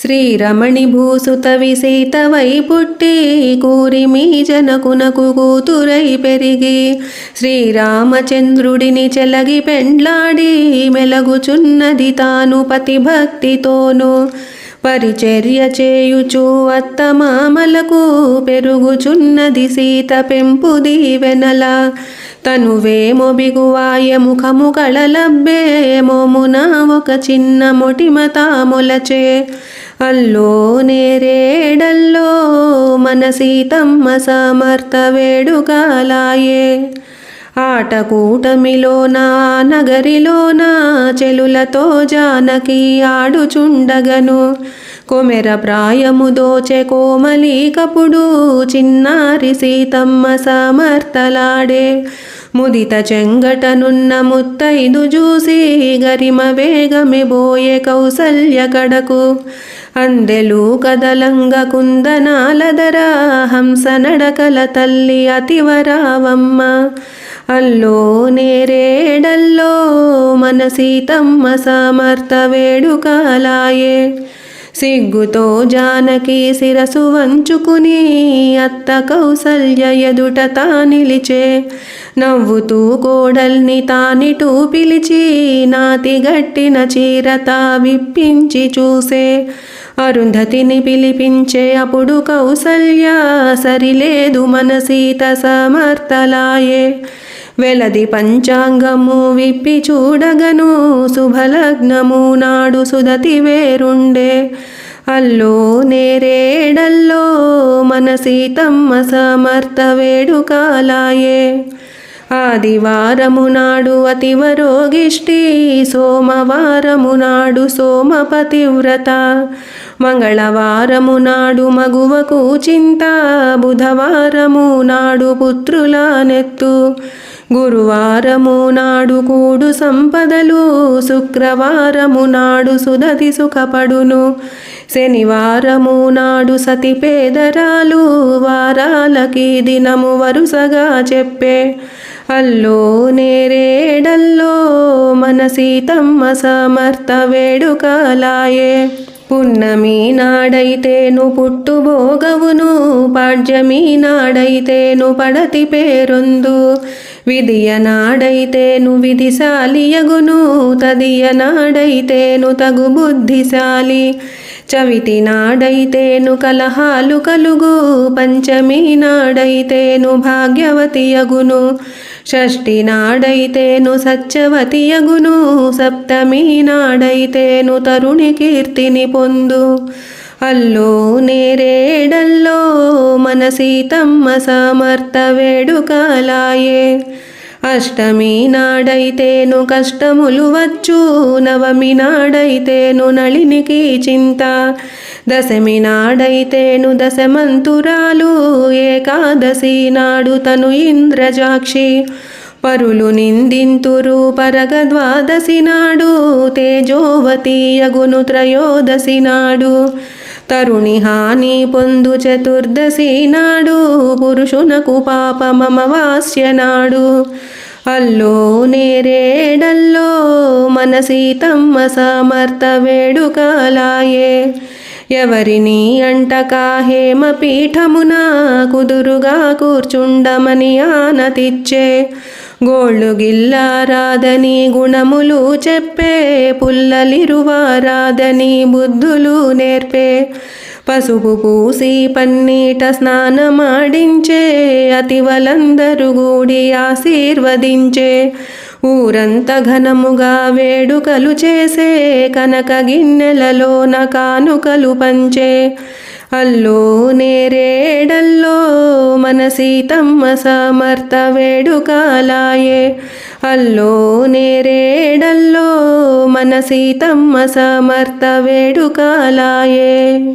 శ్రీరమణి భూసుతవి సీతవై పుట్టి కూరిమి జనకునకు కూతురై పెరిగి శ్రీరామచంద్రుడిని చెలగి పెండ్లాడి మెలగుచున్నది తాను పతిభక్తితోనూ. పరిచర్య చేయుచు అత్తమామలకు పెరుగుచున్నది సీత పెంపు దీవెనల. తనువేమో బిగువాయ ముఖము కళలబ్బే మోమున ఒక చిన్న మొటిమతాములచే. అల్లో నేరేడల్లో మన సీతమ్మ సమర్థ వేడుకాలాయే. నగరిలో నా చెలులతో జానకి ఆడుచుండగను. కొమెర ప్రాయము దోచె కోమలీకపుడు చిన్నారి సీతమ్మ సమర్థలాడే. ముదిత చెంగటనున్న ముత్తైదు చూసి గరిమ వేగమి బోయే కౌసల్య కడకు. అందెలు కదలంగ కుందనాలదర హంస నడకల తల్లి అతివరావమ్మ. అల్లో నేరేడల్లో మన సీతమ్మ సమర్థ వేడుకాలాయే. సిగ్గుతో జానకి శిరసు వంచుకుని అత్త కౌసల్య ఎదుట తా నిలిచే. నవ్వుతూ కోడల్ని తానిటూ పిలిచి నాతి గట్టిన చీరత విప్పించి చూసే. అరుంధతిని పిలిపించే అప్పుడు కౌసల్య సరిలేదు మన సీత సమర్థలాయే. వెలది పంచాంగము విప్పి చూడగను శుభలగ్నము నాడు సుదతి వేరుండే. అల్లో నేరేడల్లో మన సీతమ్మ సమర్థ వేడుకాలాయే. ఆదివారము నాడు అతివరోగిష్టి సోమవారము నాడు సోమపతివ్రత. మంగళవారము నాడు మగువకు చింత బుధవారము నాడు పుత్రుల నెత్తు. గురువారము నాడు కూడు సంపదలు శుక్రవారము నాడు సుదతి సుఖపడును. శనివారము నాడు సతి పేదరాలు వారాలకి దినము వరుసగా చెప్పే. అల్లో నేరేడల్లో మన సీతమ్మ సమర్థ వేడుకలాయే. పున్నమి నాడైతేను పుట్టుబోగవును పాడ్యమి నాడైతేను పడతి పేరొందు. విధియ నాడైతేను విధిశాలియగును తదియ నాడైతేను తగు బుద్ధిశాలి చవితి నాడైతేను కలహాలు కలుగు. పంచమి నాడైతేను భాగ్యవతియగును షష్ఠి నాడైతేను సత్యవతియగును సప్తమి నాడైతేను తరుణి కీర్తిని పొందు. అల్లో నేరేడల్లో మన సీతమ్మ సమర్థ వేడుకలాయే. అష్టమి నాడైతేను కష్టములు వచ్చు. నవమి నాడైతేను నళినికి చింత. దశమి నాడైతేను దశమంతురాలు. ఏకాదశి నాడు తను ఇంద్రజాక్షి. పరులు నిందింతురు పరగ ద్వాదశి నాడు. తేజోవతి యగును త్రయోదశి నాడు. తరుణి హాని పొందు చతుర్దశి నాడు పురుషునకు పాపమమవాస్య నాడు. అల్లో నేరేడల్లో మన సీతమ్మ సమర్థ వేడుకలాయే. ఎవరిని అంట కాహేమ పీఠమునా కుదురుగా కూర్చుండమని ఆనతిచ్చే. గోళ్ళు గిల్లారాధని గుణములు చెప్పే పుల్లలిరువారాధని బుద్ధులు నేర్పే. పసుపు పూసి పన్నీట స్నానమాడించే అతివలందరు గూడి ఆశీర్వదించే. ఊరంత ఘనముగా వేడుకలు చేసే కనక గిన్నెలలోన కానుకలు పంచే. అల్లో నేరేడల్లో మన సీతమ్మ సమర్థ వేడుకలాయే. అల్లో నేరేడల్లో మన సీతమ్మ సమర్థ వేడుకలాయే.